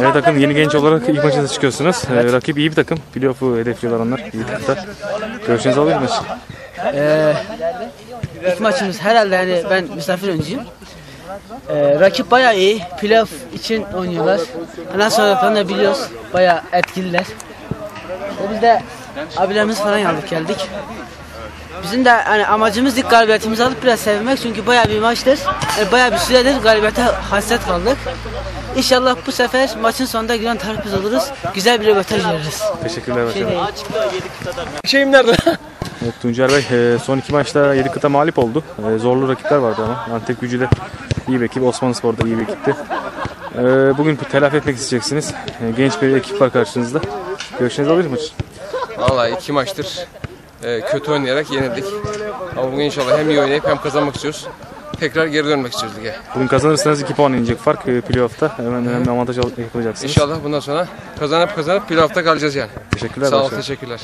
Evet takım yeni genç olarak ilk maçınıza çıkıyorsunuz. Ee, rakip iyi bir takım. Playoff'u hedefliyorlar onlar. İyi takımlar. Görüşünüzü alabilir miyiz? Ee, ilk maçımız herhalde yani ben misafir öncüyüm. Ee, rakip bayağı iyi. Playoff için oynuyorlar. Nasıl da biliyoruz. Bayağı etkililer. Ve biz de abilerimiz falan aldık geldik. Bizim de hani amacımız ilk galibiyetimizi alıp biraz sevinmek çünkü bayağı bir maçtır. Yani bayağı bir süredir galibiyete hasret kaldık. İnşallah bu sefer maçın sonunda gülen taraf biz oluruz. Güzel bir röportaj veririz. Teşekkürler Şey başkanım. değil. Şeyim nerede? Evet, Tuncer Bey e, son iki maçta 7 kıta mağlup oldu. E, Zorlu rakipler vardı ama. Antep gücü de iyi bir ekip. Osmanlı Spor da iyi bir ekipti. E, Bugün telafi etmek isteyeceksiniz. E, Genç bir ekip var karşınızda. Görüşünüzü alabilir miyiz? Vallahi iki maçtır e, kötü oynayarak yenildik. Ama bugün inşallah hem iyi oynayıp hem kazanmak istiyoruz. Tekrar geri dönmek istiyoruz lige. Bugün kazanırsanız 2 puan inecek fark e, playoff'ta. Hemen hemen avantaj al- yakalayacaksınız. İnşallah bundan sonra kazanıp kazanıp playoff'ta kalacağız yani. Teşekkürler Sağ ol, teşekkürler.